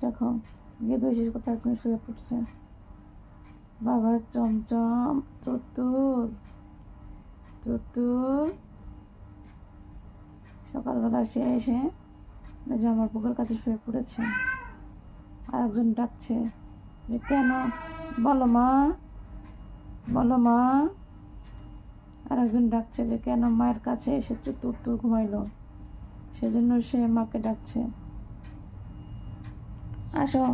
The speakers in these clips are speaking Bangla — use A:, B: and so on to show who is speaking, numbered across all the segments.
A: দেখো গেদু শেষ কোথায় এখন শুয়ে পড়ছে। বাবা, চমচম তুতুর তুতুর সকালবেলা সে এসে যে আমার বুকের কাছে শুয়ে পড়েছে। আর একজন ডাকছে যে, কেন? বলো মা বলো মা। আর একজন ডাকছে যে, কেন? মায়ের কাছে এসে তুর তুর ঘুমাইলো। সেজন্য সে মাকে ডাকছে। আসো।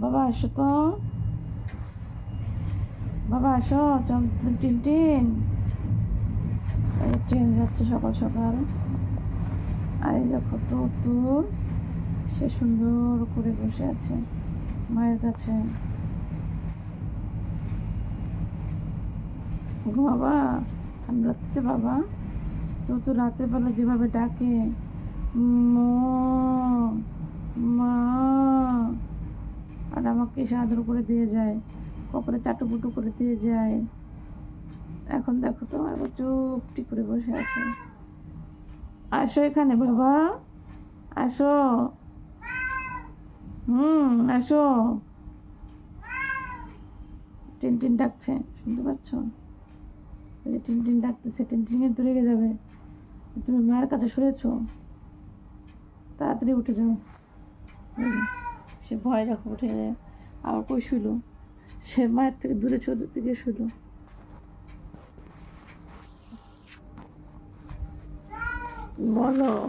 A: বাবা, আসো তো। বাবা, আসো। টিন টিন ট্রেন যাচ্ছে সকাল সকাল। আর এই দেখো তোর তোর। সে সুন্দর করে বসে আছে মায়ের কাছে। বাবা ঠান্ডা লাগছে বাবা। তো তো রাতের বেলা যেভাবে ডাকে, মো। মা। আর আমাকে এসে আদর করে দিয়ে যায়, কপালে চাটুপুটু করে দিয়ে যায়। এখন দেখো তো একবার চুপটি করে বসে আছে। আসো এখানে বাবা, আসো। হুম, আসো। টিন টিন ডাকছে, শুনতে পাচ্ছ? ওই যে টিন ডাকতেছে, টিন টিনে দূরে গিয়ে যাবে। তুমি মায়ের কাছে শুয়েছো? তাড়াতাড়ি উঠে যাও। সে ভয় দেখো উঠে আবার কই শুইলো? সে মায়ের থেকে দূরে ছোট থেকে শুইলো। বলো।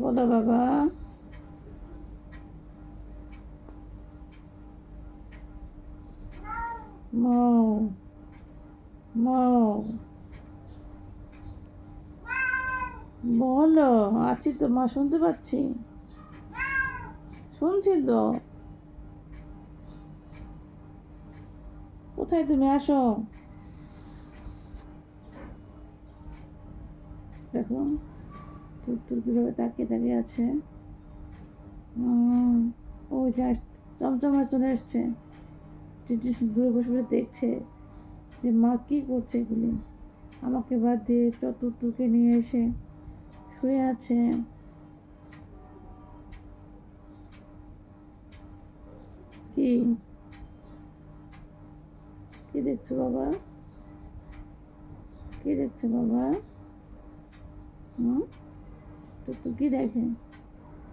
A: বলো বাবা। মৌ। মৌ। বলো, আছি তো, মা, শুনতে পাচ্ছি। শুনছি তো। কোথায় তুমি? আসো। দেখো তোর কীভাবে তাকিয়ে তাকিয়ে আছে। ওই যা চমচমা চলে এসছে। টিটি দূরে বসে বসে দেখছে যে মা কী করছে এগুলি। আমাকে বাদ দিয়ে চতুর্থকে নিয়ে এসে শুয়ে আছে। কি? কি দেখছ বাবা? কি দেখছ বাবা? তো তো কি দেখে?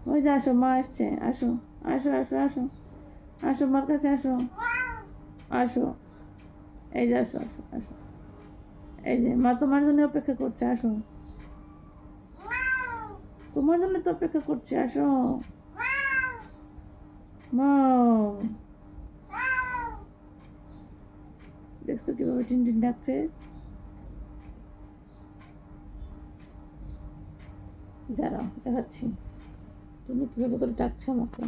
A: ওই যে আসো, মা আসছে। আসো আসো আসো আসো। আসো, মার কাছে আসো। আসো। এই যে আসো আসো আসো। এই যে, মা তোমার জন্য অপেক্ষা করছে, আসো। তোমার জন্য তো অপেক্ষা করছি, আসো। দেখছ কীভাবে টিন টিন ডাকছে? দাঁড়াও, দেখাচ্ছি। তুমি কীভাবে করে ডাকছে আমাকে?